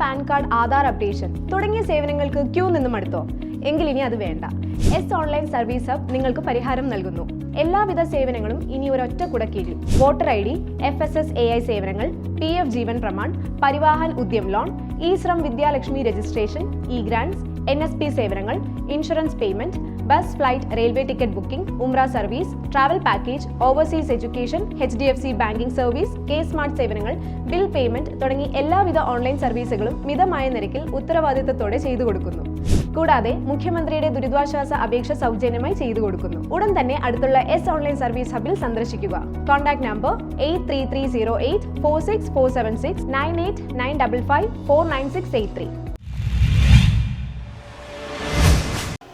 Pan card Aadhaar updation തുടങ്ങിയ സേവനങ്ങൾക്ക് Q നിന്നും അടുത്തോ? എങ്കിൽ ഇനി അത് വേണ്ട. എസ് ഓൺലൈൻ സർവീസ് ഹബ് നിങ്ങൾക്ക് പരിഹാരം നൽകുന്നു. എല്ലാവിധ സേവനങ്ങളും ഇനി ഒരൊറ്റ കുടക്കീഴിൽ. Voter I D F S S A I സേവനങ്ങൾ P F Jeevan Pramaan Parivahan Udyam loan E Shram Vidyalakshmi registration E grants N S P സേവനങ്ങൾ insurance payment bus flight railway ticket booking ഉംറ service travel package overseas education H D F C banking service K smart സേവനങ്ങൾ bill payment തുടങ്ങി എല്ലാവിധ online സർവീസുകളും മിതമായ നിരക്കിൽ ഉത്തരവാദിത്തത്തോടെ ചെയ്തു കൊടുക്കുന്നു. കൂടാതെ മുഖ്യമന്ത്രിയുടെ ദുരിതാശ്വാസ അപേക്ഷ സൗജന്യമായി ചെയ്തു കൊടുക്കുന്നു. ഉടൻ തന്നെ അടുത്തുള്ള എസ് ഓൺലൈൻ സർവീസ് ഹബിൽ സന്ദർശിക്കുക. Contact number eight three three zero eight four six four seven six nine eight nine double five four nine six eight three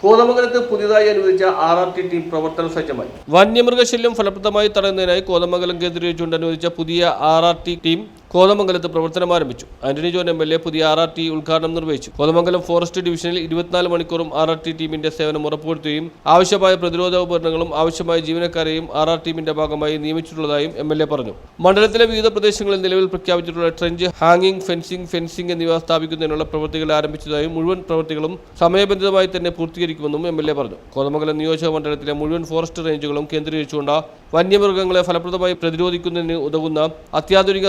കോതമംഗലത്ത് പുതിയതായി അനുവദിച്ച ആർ ആർ ടി ടീം പ്രവർത്തന സജ്ജമായി. വന്യമൃഗശല്യം ഫലപ്രദമായി തടയുന്നതിനായി കോതമംഗലം കേന്ദ്രീകരിച്ചുകൊണ്ട് അനുവദിച്ച പുതിയ ആർ ആർ ടി ടീം കോതമംഗലത്ത് പ്രവർത്തനം ആരംഭിച്ചു. Antony John M L A പുതിയ ആർ ആർ ടി ഉദ്ഘാടനം നിർവഹിച്ചു. കോതമംഗലം ഫോറസ്റ്റ് ഡിവിഷനിൽ ഇരുപത്തിനാല് മണിക്കൂറും ആർ ആർ ടി ടീമിന്റെ സേവനം ഉറപ്പുവരുത്തുകയും ആവശ്യമായ പ്രതിരോധ ഉപകരണങ്ങളും ആവശ്യമായ ജീവനക്കാരെയും ആർ ആർ ടീമിന്റെ ഭാഗമായി നിയമിച്ചിട്ടുള്ളതായും എം എൽ എ പറഞ്ഞു. മണ്ഡലത്തിലെ വിവിധ പ്രദേശങ്ങളിൽ നിലവിൽ പ്രഖ്യാപിച്ചിട്ടുള്ള ട്രെഞ്ച് ഹാങ്ങിംഗ് ഫെൻസിംഗ് ഫെൻസിംഗ് എന്നിവ സ്ഥാപിക്കുന്നതിനുള്ള പ്രവൃത്തികൾ ആരംഭിച്ചതായും മുഴുവൻ പ്രവൃത്തികളും സമയബന്ധിതമായി തന്നെ പൂർത്തീകരിക്കുമെന്നും എം എൽ എ പറഞ്ഞു. കോതമംഗലം നിയോജക മണ്ഡലത്തിലെ മുഴുവൻ ഫോറസ്റ്റ് റേഞ്ചുകളും കേന്ദ്രീകരിച്ചുകൊണ്ട് വന്യമൃഗങ്ങളെ ഫലപ്രദമായി പ്രതിരോധിക്കുന്നതിന് ഉതകുന്ന അത്യാധുനിക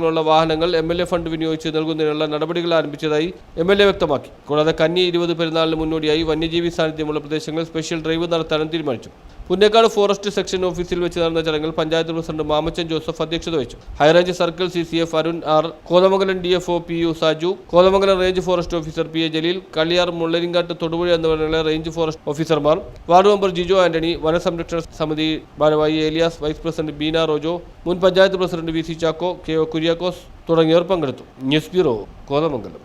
സംവിധാനങ്ങളുള്ള വാഹനങ്ങൾ എം എൽ എ ഫണ്ട് വിനിയോഗിച്ച് നൽകുന്നതിനുള്ള നടപടികൾ ആരംഭിച്ചതായി എം എൽ എ വ്യക്തമാക്കി. കൂടാതെ കന്നി ഇരുപത് പെരുന്നാളിന് മുന്നോടിയായി വന്യജീവി സാന്നിധ്യമുള്ള പ്രദേശങ്ങളിൽ സ്പെഷ്യൽ ഡ്രൈവ് നടത്താനും തീരുമാനിച്ചു. പുന്നേക്കാട് ഫോറസ്റ്റ് സെക്ഷൻ ഓഫീസിൽ വെച്ച് നടന്ന ചടങ്ങിൽ പഞ്ചായത്ത് പ്രസിഡന്റ് മാമച്ചൻ ജോസഫ് അധ്യക്ഷത വഹിച്ചു. High range circle C C F Arun R Kothamangalam D F O P U Saju Kothamangalam range forest officer P A Jaleel Kaliyar Mullaringad Thodupuzha എന്നിവരുടെ range forest ഓഫീസർമാർ ward member Jijo Antony വനസംരക്ഷണ സമിതി ഭാരവാഹി Elias vice president Beena Rojo മുൻ panchayat president V C Chacko K O Kuriakose തുടങ്ങിയവർ പങ്കെടുത്തു. News bureau Kothamangalam.